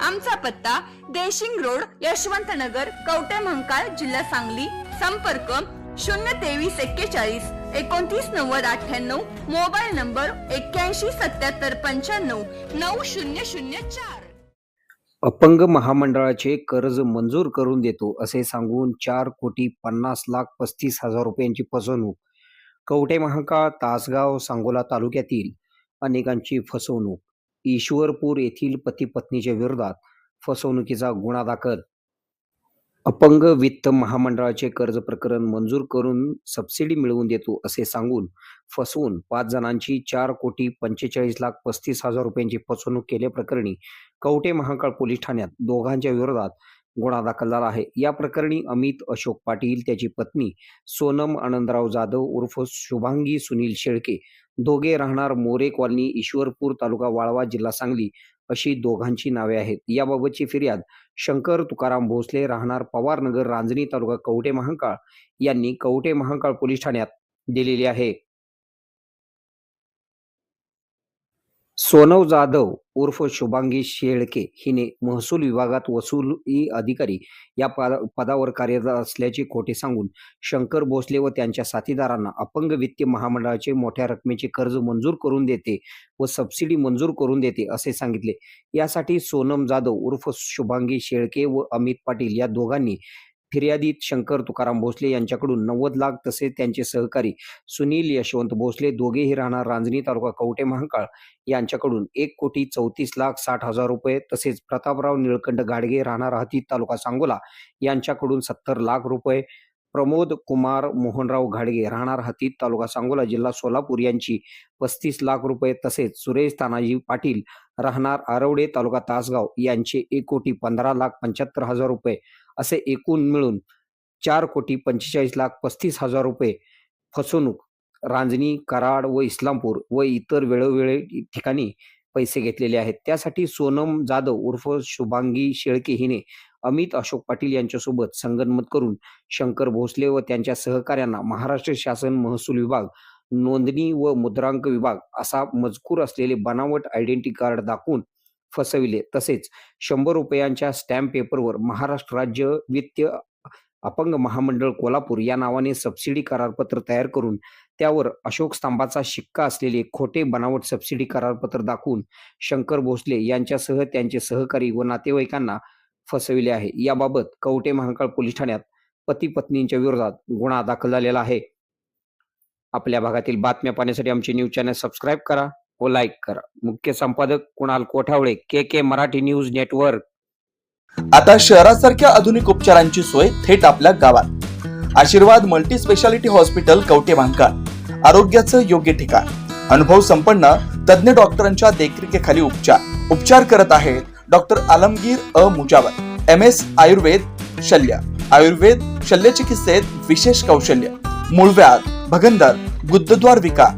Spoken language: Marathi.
आमचा पत्ता देशिंग रोड यशवंत नगर कवटे महंकाळ जिल्हा सांगली. संपर्क शून्य तेवीस एक्केचाळीस एकोणतीस नव्वद अठ्ठ्याण्णव. मोबाईल नंबर एक्क्याऐंशी सत्याहत्तर पंच्याण्णव नऊ शून्य शून्य चार. अपंग महामंडळाचे कर्ज मंजूर करून देतो असे सांगून चार कोटी पन्नास लाख पस्तीस हजार रुपयांची फसवणूक. कवटे महाकाळ तासगाव सांगोला तालुक्यातील अनेकांची फसवणूक. ईश्वरपूर येथील पती पत्नीच्या विरोधात फसवणुकीचा गुन्हा दाखल. अपंग वित्त महामंडळाचे कर्ज प्रकरण मंजूर करून सबसिडी मिळवून देतो असे सांगून फसवून पाच जणांची चार कोटी पंचेचाळीस लाख पस्तीस हजार रुपयांची फसवणूक केल्याप्रकरणी कवटे महाकाळ पोलीस ठाण्यात दोघांच्या विरोधात गुन्हा दाखल झाला आहे. या प्रकरणी अमित अशोक पाटील त्याची पत्नी सोनम आनंदराव जाधव उर्फ शुभांगी सुनील शेळके दोघे राहणार मोरे कॉलनी ईश्वरपूर तालुका वाळवा जिल्हा सांगली अशी दोघांची नावे आहेत. याबाबतची फिर्याद शंकर तुकाराम भोसले राहणार पवारनगर रांजणी तालुका कवटे महांकाळ यांनी कवटे महांकाळ पोलीस ठाण्यात दिलेली आहे. सोनव जाधव उर्फ शुभांगी शेळके हिने महसूल विभागात वसुली अधिकारी या पदा- पदावर कार्यरत असल्याचे खोटे सांगून शंकर भोसले व त्यांच्या साथीदारांना अपंग वित्तीय महामंडळाचे मोठ्या रकमेचे कर्ज मंजूर करून देते व सबसिडी मंजूर करून देते असे सांगितले. यासाठी सोनम जाधव उर्फ शुभांगी शेळके व अमित पाटील या दोघांनी फिर्यादीत शंकर तुकाराम भोसले यांच्याकडून नव्वद लाख तसेच त्यांचे सहकारी सुनील यशवंत भोसले दोघेही राहणार रांजणी तालुका कवटे महाकाळ यांच्याकडून एक कोटी चौतीस लाख साठ हजार रुपये तसेच प्रतापराव निळकंठ गाडगे राहणार हतीत तालुका सांगोला यांच्याकडून सत्तर लाख रुपये. प्रमोद कुमार मोहनराव घाडगे राहणार हतीत तालुका सांगोला जिल्हा सोलापूर यांची पस्तीस लाख रुपये तसेच सुरेश तानाजी पाटील राहणार आरवडे तालुका तासगाव यांचे एक कोटी पंधरा लाख पंच्याहत्तर हजार रुपये. असे एकूण मिळून चार कोटी पंचेचाळीस लाख पस्तीस हजार रुपये फसवणूक रांजणी कराड व इस्लामपूर व इतर वेळोवेळी ठिकाणी पैसे घेतलेले आहेत. त्यासाठी सोनम जाधव उर्फ शुभांगी शेळके हिने अमित अशोक पाटील यांच्यासोबत संगनमत करून शंकर भोसले व त्यांच्या सहकाऱ्यांना महाराष्ट्र शासन महसूल विभाग नोंदणी व मुद्रांक विभाग असा मजकूर असलेले बनावट आयडेंटिटी कार्ड दाखवून फसविले. तसेच शंभर रुपयांच्या स्टॅम्प पेपरवर महाराष्ट्र राज्य वित्तीय अपंग महामंडळ कोल्हापूर या नावाने सबसिडी करारपत्र तयार करून त्यावर अशोक स्तंभाचा शिक्का असलेले खोटे बनावट सबसिडी करारपत्र दाखवून शंकर भोसले यांच्यासह त्यांचे सहकारी व नातेवाईकांना फसविले आहे. याबाबत कवटे महाकाळ पोलीस ठाण्यात पती पत्नींच्या विरोधात गुन्हा दाखल झालेला आहे. आपल्या भागातील बातम्या पाहण्यासाठी आमचे न्यूज चॅनल सबस्क्राईब करा. हो, व लाईक करा. मुख्य संपादक Kunal Kothawale K K Marathi news network आता शहरासारख्या आधुनिक उपचारांची सोय थेट आपल्या गावात. Ashirwad multi speciality hospital Kavathe Mahankal आरोग्याचं योग्य ठिकाण. अनुभव संपन्न तज्ज्ञ डॉक्टरांच्या देखरेखीखाली उपचार. उपचार करत आहेत doctor Alamgir A. Mujawar M S Ayurveda शल्य. आयुर्वेद शल्य चिकित्सेत विशेष कौशल्य. मूळव्याध भगंदर गुद्धद्वार विकार.